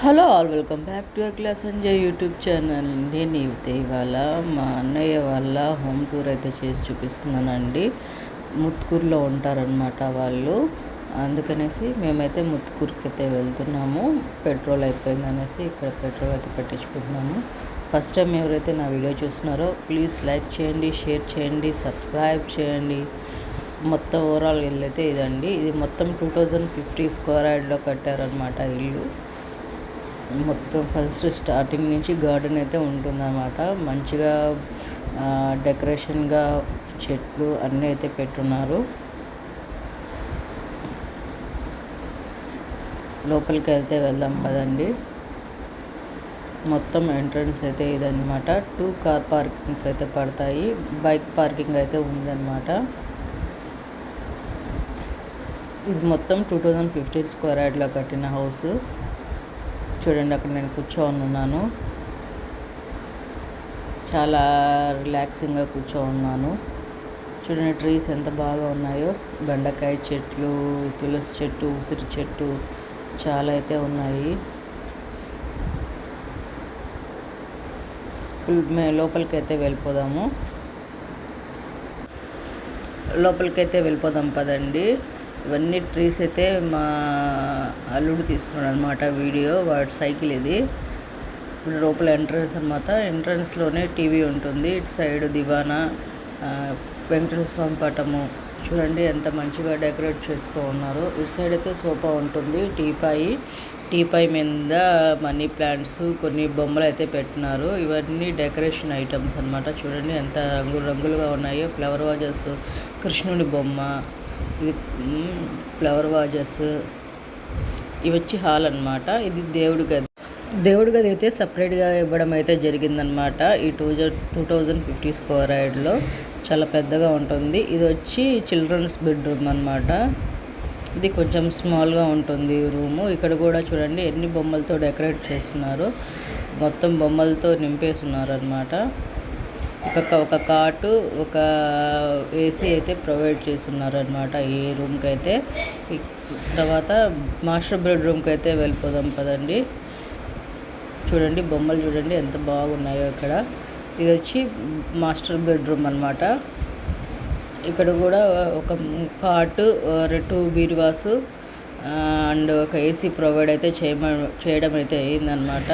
Hello all welcome back to class Sanjay YouTube channel అండి. నీవితే ఇవాళ మా అన్నయ్య వాళ్ళ హోమ్ టూర్ అయితే చేసి చూపిస్తున్నానండి. ముత్కూరులో ఉంటారనమాట వాళ్ళు. అందుకనేసి మేమైతే ముత్కూరుకి అయితే వెళ్తున్నాము. పెట్రోల్ అయిపోయింది అనేసి ఇక్కడ పెట్రోల్ అయితే పెట్టించుకుంటున్నాము. ఫస్ట్ టైం ఎవరైతే నా వీడియో చూస్తున్నారో ప్లీజ్ లైక్ చేయండి షేర్ చేయండి సబ్స్క్రైబ్ చేయండి. మొత్తం ఓవరాల్ ఇల్లు అయితే ఇదండి. ఇది మొత్తం టూ థౌజండ్ ఫిఫ్టీ స్క్వేర్ యార్డ్లో కట్టారనమాట ఇల్లు. మొత్తం ఫస్ట్ స్టార్టింగ్ నుంచి గార్డెన్ అయితే ఉంటుందన్నమాట. మంచిగా డెకరేషన్గా చెట్లు అన్నీ అయితే పెట్టున్నారు. లోపలికి వెళ్తే వెళ్దాం పదండి. మొత్తం ఎంట్రన్స్ అయితే ఇదన్నమాట. టూ కార్ పార్కింగ్స్ అయితే పడతాయి. బైక్ పార్కింగ్ అయితే ఉందన్నమాట. ఇది మొత్తం టూ థౌజండ్ ఫిఫ్టీన్ స్క్వేర్ యార్డ్లో కట్టిన హౌస్. చూడండి అక్కడ నేను కూర్చొని ఉన్నాను. చాలా రిలాక్సింగ్గా కూర్చొని ఉన్నాను. చూడండి ట్రీస్ ఎంత బాగా ఉన్నాయో. బెండకాయ చెట్లు తులసి చెట్టు ఉసిరి చెట్టు చాలా అయితే ఉన్నాయి. మేము లోపలికైతే వెళ్ళిపోదాము. లోపలికైతే వెళ్ళిపోదాం పదండి. ఇవన్నీ ట్రీస్ అయితే మా అల్లుడు తీస్తున్నాడు అనమాట వీడియో వాడి సైకిల్ ఇది. ఇప్పుడు లోపల ఎంట్రన్స్ అనమాట ఎంట్రన్స్లోనే టీవీ ఉంటుంది. ఇటు సైడ్ దివానా వెంకటేశ్వర స్వామి పటము. చూడండి ఎంత మంచిగా డెకరేట్ చేసుకో ఉన్నారు ఇటు సైడ్ అయితే సోఫా ఉంటుంది. టీపాయి టీపాయి మీద మనీ ప్లాంట్స్ కొన్ని బొమ్మలు అయితే పెట్టినారు. ఇవన్నీ డెకరేషన్ ఐటమ్స్ అనమాట చూడండి ఎంత రంగులు రంగులుగా ఉన్నాయో. ఫ్లవర్ వాజెస్ కృష్ణుడి బొమ్మ ఇది ఫ్లవర్ వాజెస్ ఇవి వచ్చి హాల్ అనమాట ఇది దేవుడి గది. దేవుడి గది అయితే సపరేట్గా ఇవ్వడం అయితే జరిగిందనమాట ఈ two two thousand fifty square యార్డ్లో చాలా పెద్దగా ఉంటుంది. ఇది వచ్చి చిల్డ్రన్స్ బెడ్రూమ్ అనమాట ఇది కొంచెం స్మాల్గా ఉంటుంది రూము. ఇక్కడ కూడా చూడండి ఎన్ని బొమ్మలతో డెకరేట్ చేస్తున్నారు. మొత్తం బొమ్మలతో నింపేస్తున్నారు అనమాట ఒక ఒక కాటు ఒక ఏసీ అయితే ప్రొవైడ్ చేస్తున్నారనమాట ఈ రూమ్కి అయితే తర్వాత మాస్టర్ బెడ్రూమ్కి అయితే వెళ్ళిపోదాం పదండి. చూడండి బొమ్మలు చూడండి ఎంత బాగున్నాయో ఇక్కడ. ఇది వచ్చి మాస్టర్ బెడ్రూమ్ అనమాట ఇక్కడ కూడా ఒక కాటు టూ బీరువాసు అండ్ ఒక ఏసీ ప్రొవైడ్ అయితే చేయమ చేయడం అయితే అయిందనమాట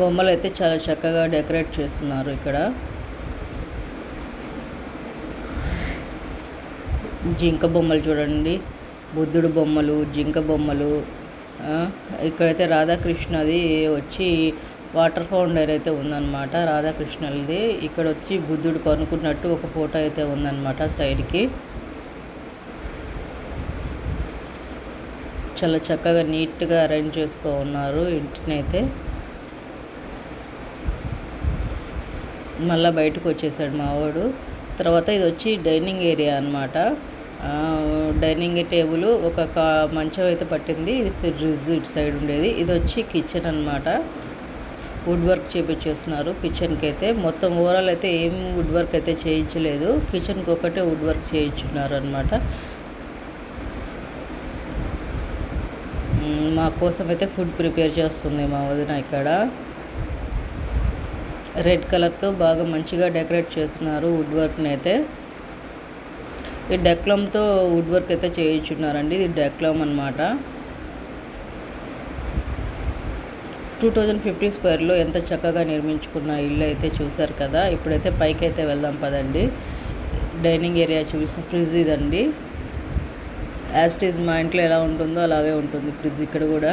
బొమ్మలు అయితే చాలా చక్కగా డెకరేట్ చేస్తున్నారు ఇక్కడ. జింక బొమ్మలు చూడండి బుద్ధుడు బొమ్మలు జింక బొమ్మలు ఇక్కడైతే రాధాకృష్ణది వచ్చి వాటర్ ఫౌండర్ అయితే ఉందన్నమాట రాధాకృష్ణది ఇక్కడ వచ్చి బుద్ధుడు పనుకున్నట్టు ఒక ఫోటో అయితే ఉందన్నమాట సైడ్కి. చాలా చక్కగా నీట్గా అరేంజ్ చేసుకో ఉన్నారు ఇంటినైతే. మళ్ళీ బయటకు వచ్చేసాడు మావాడు. తర్వాత ఇది వచ్చి డైనింగ్ ఏరియా అనమాట డైనింగ్ టేబుల్ ఒక కా మంచం అయితే పట్టింది. ఇది ఫ్రిడ్జ్ ఇటు సైడ్ ఉండేది. ఇది వచ్చి కిచెన్ అనమాట వుడ్ వర్క్ చేపించేస్తున్నారు కిచెన్కి అయితే. మొత్తం ఓవరాల్ అయితే ఏం వుడ్ వర్క్ అయితే చేయించలేదు. కిచెన్కి ఒకటే వుడ్ వర్క్ చేయించున్నారు అనమాట మా కోసం అయితే ఫుడ్ ప్రిపేర్ చేస్తుంది మా వదిన ఇక్కడ. రెడ్ కలర్తో బాగా మంచిగా డెకరేట్ చేస్తున్నారు వుడ్ వర్క్ని అయితే. ఈ డెక్లమ్తో వుడ్ వర్క్ అయితే చేయించున్నారండి. ఇది డెక్లమ్ అనమాట టూ థౌజండ్ ఫిఫ్టీ స్క్వేర్లో ఎంత చక్కగా నిర్మించుకున్న ఇల్లు అయితే చూశారు కదా. ఇప్పుడైతే పైకి అయితే వెళ్దాం పదండి. డైనింగ్ ఏరియా చూసిన ఫ్రిడ్జ్ ఇదండి. యాస్టీజ్ మా ఇంట్లో ఎలా ఉంటుందో అలాగే ఉంటుంది ఫ్రిడ్జ్ ఇక్కడ కూడా.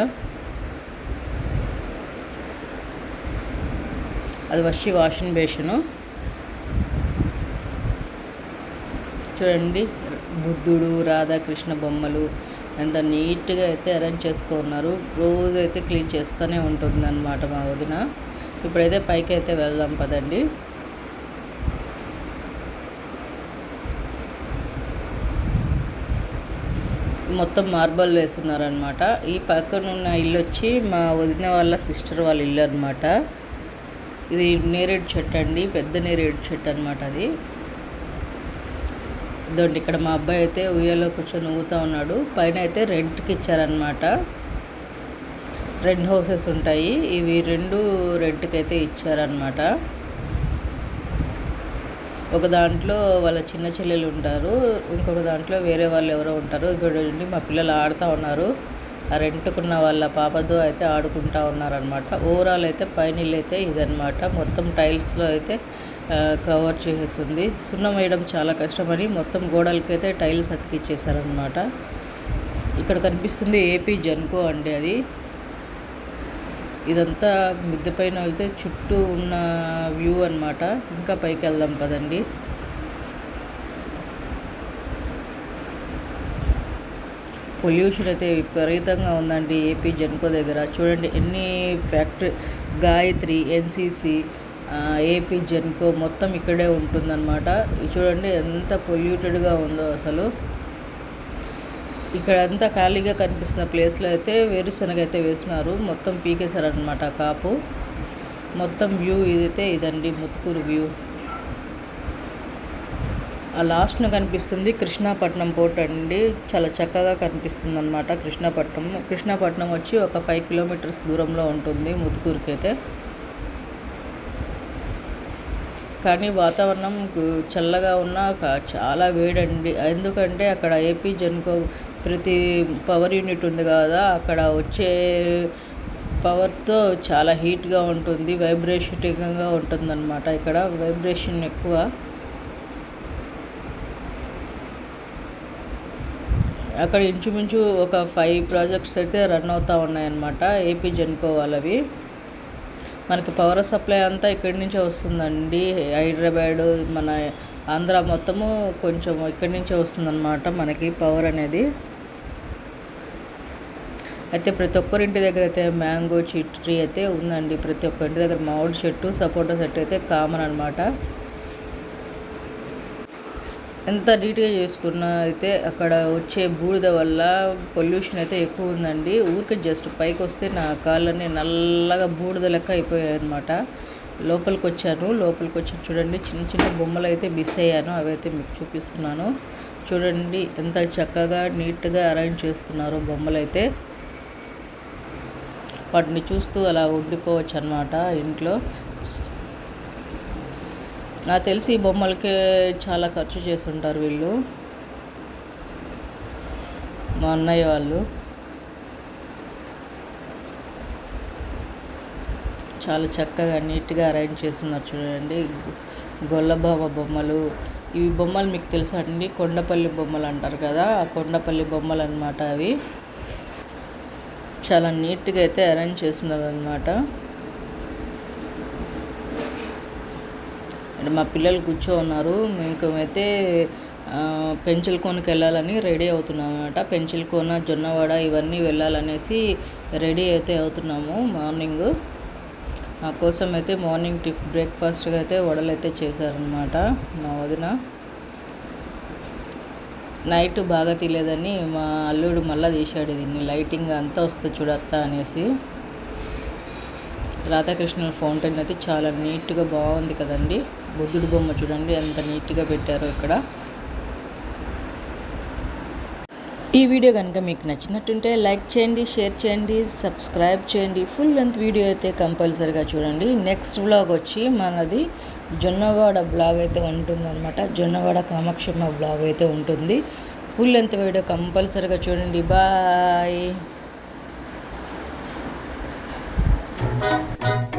అది వచ్చి వాషింగ్ బేషను చూడండి బుద్ధుడు రాధాకృష్ణ బొమ్మలు ఎంత నీట్గా అయితే అరేంజ్ చేసుకున్నారు. రోజు అయితే క్లీన్ చేస్తూనే ఉంటుంది అనమాట మా వదిన. ఇప్పుడైతే పైకి అయితే వెళ్దాం పదండి. మొత్తం మార్బల్ వేస్తున్నారనమాట ఈ పక్కన ఉన్న ఇల్లు వచ్చి మా వదిన వాళ్ళ సిస్టర్ వాళ్ళ ఇల్లు అనమాట ఇది నేరేడు చెట్టు అండి పెద్ద నేరేడు చెట్టు అనమాట అది. ఇదండి ఇక్కడ మా అబ్బాయి అయితే ఉయ్యలో కూర్చొని ఊగుతూ ఉన్నాడు. పైన అయితే రెంట్కి ఇచ్చారనమాట రెండు హౌసెస్ ఉంటాయి. ఇవి రెండు రెంట్కి అయితే ఇచ్చారనమాట ఒక దాంట్లో వాళ్ళ చిన్న చెల్లెలు ఉంటారు. ఇంకొక దాంట్లో వేరే వాళ్ళు ఎవరో ఉంటారు. ఇక్కడ మా పిల్లలు ఆడుతూ ఉన్నారు. రెంట్కున్న వాళ్ళ పాపతో అయితే ఆడుకుంటా ఉన్నారనమాట ఓవరాల్ అయితే పైన ఇల్లు అయితే ఇదనమాట మొత్తం టైల్స్లో అయితే కవర్ చేసేస్తుంది. సున్నం వేయడం చాలా కష్టమని మొత్తం గోడలకైతే టైల్స్ అతికిచ్చేసారనమాట ఇక్కడ కనిపిస్తుంది ఏపీ జన్కో అండి అది. ఇదంతా మిద్దె పైన వెళ్తే చుట్టూ ఉన్న వ్యూ అనమాట ఇంకా పైకి వెళ్దాం పదండి. పొల్యూషన్ అయితే విపరీతంగా ఉందండి ఏపీ జెన్కో దగ్గర. చూడండి ఎన్ని factory Gayatri NCC AP Genco మొత్తం ఇక్కడే ఉంటుందన్నమాట. చూడండి ఎంత పొల్యూటెడ్గా ఉందో అసలు. ఇక్కడ అంతా ఖాళీగా కనిపిస్తున్న ప్లేస్లో అయితే వేరుశనగ అయితే వేసినారు మొత్తం పీకేశారనమాట కాపు. మొత్తం వ్యూ ఇదైతే ఇదండి ముత్తుకూరు వ్యూ. లాస్ట్ను కనిపిస్తుంది కృష్ణాపట్నం పోర్ట్ అండి. చాలా చక్కగా కనిపిస్తుంది అనమాట కృష్ణాపట్నం. కృష్ణాపట్నం వచ్చి ఒక ఫైవ్ కిలోమీటర్స్ దూరంలో ఉంటుంది ముతుకూరుకైతే కానీ వాతావరణం చల్లగా ఉన్న చాలా వేడండి. ఎందుకంటే అక్కడ ఏపీ జన్కో ప్రతి పవర్ యూనిట్ ఉంది కదా అక్కడ వచ్చే పవర్తో చాలా హీట్గా ఉంటుంది వైబ్రేషన్గా ఉంటుందన్నమాట. ఇక్కడ వైబ్రేషన్ ఎక్కువ. అక్కడ ఇంచుమించు ఒక ఫైవ్ ప్రాజెక్ట్స్ అయితే రన్ అవుతూ ఉన్నాయన్నమాట ఏపీ జెన్కో వాళ్ళవి. మనకి పవర్ సప్లై అంతా ఇక్కడి నుంచే వస్తుందండి. హైదరాబాద్ మన ఆంధ్ర మొత్తము కొంచెం ఇక్కడి నుంచే వస్తుందన్నమాట మనకి పవర్ అనేది. అయితే ప్రతి ఒక్కరింటి దగ్గర అయితే మ్యాంగో ట్రీ అయితే ఉందండి. ప్రతి ఒక్కరింటి దగ్గర మామిడి చెట్టు సపోటా చెట్టు అయితే కామన్ అనమాట ఎంత నీట్గా చేసుకున్నా అయితే అక్కడ వచ్చే బూడిద వల్ల పొల్యూషన్ అయితే ఎక్కువ ఉందండి. ఊరికే జస్ట్ పైకి వస్తే నా కాళ్ళని నల్లగా బూడిద లెక్క అయిపోయాయి అనమాట లోపలికి వచ్చాను. లోపలికి వచ్చి చూడండి చిన్న చిన్న బొమ్మలు అయితే మిస్ అయ్యాను. అవి అయితే మీకు చూపిస్తున్నాను. చూడండి ఎంత చక్కగా నీట్గా అరేంజ్ చేసుకున్నారు బొమ్మలు అయితే వాటిని చూస్తూ అలా ఉండిపోవచ్చు అనమాట ఇంట్లో. నాకు తెలిసి ఈ బొమ్మలకే చాలా ఖర్చు చేసి ఉంటారు వీళ్ళు. మా అన్నయ్య వాళ్ళు. చాలా చక్కగా నీట్గా అరేంజ్ చేస్తున్నారు చూడండి. గొల్లబామ బొమ్మలు. ఈ బొమ్మలు మీకు తెలుసా అండి? కొండపల్లి బొమ్మలు అంటారు కదా? ఆ కొండపల్లి బొమ్మలు అనమాట అవి. చాలా నీట్గా అయితే అరేంజ్ చేస్తున్నారు అనమాట మా పిల్లలు కూర్చో ఉన్నారు మేమైతే పెంచిల్ కోనకి వెళ్ళాలని రెడీ అవుతున్నాం అనమాట పెంచిల్ కోన జొన్నవాడ ఇవన్నీ వెళ్ళాలనేసి రెడీ అయితే అవుతున్నాము మార్నింగ్. మా కోసం అయితే మార్నింగ్ టిఫ్ బ్రేక్ఫాస్ట్గా అయితే వడలు అయితే చేశారనమాట మా వదిన. నైట్ బాగా తీయలేదని మా అల్లుడు మళ్ళీ తీశాడు దీన్ని. లైటింగ్ అంతా వస్తుంది చూడత్తా అనేసి. రాధాకృష్ణుల ఫౌంటైన్ అయితే చాలా నీట్గా బాగుంది కదండి. బుద్ధుడి బొమ్మ చూడండి ఎంత నీట్గా పెట్టారో ఇక్కడ. ఈ వీడియో కనుక మీకు నచ్చినట్టుంటే లైక్ చేయండి షేర్ చేయండి సబ్స్క్రైబ్ చేయండి. ఫుల్ లెంత్ వీడియో అయితే కంపల్సరీగా చూడండి. నెక్స్ట్ బ్లాగ్ వచ్చి మనది జొన్నవాడ బ్లాగ్ అయితే ఉంటుందన్నమాట. జొన్నవాడ కామాక్షమ్మ బ్లాగ్ అయితే ఉంటుంది. ఫుల్ లెంత్ వీడియో కంపల్సరీగా చూడండి. బాయ్. Thank you.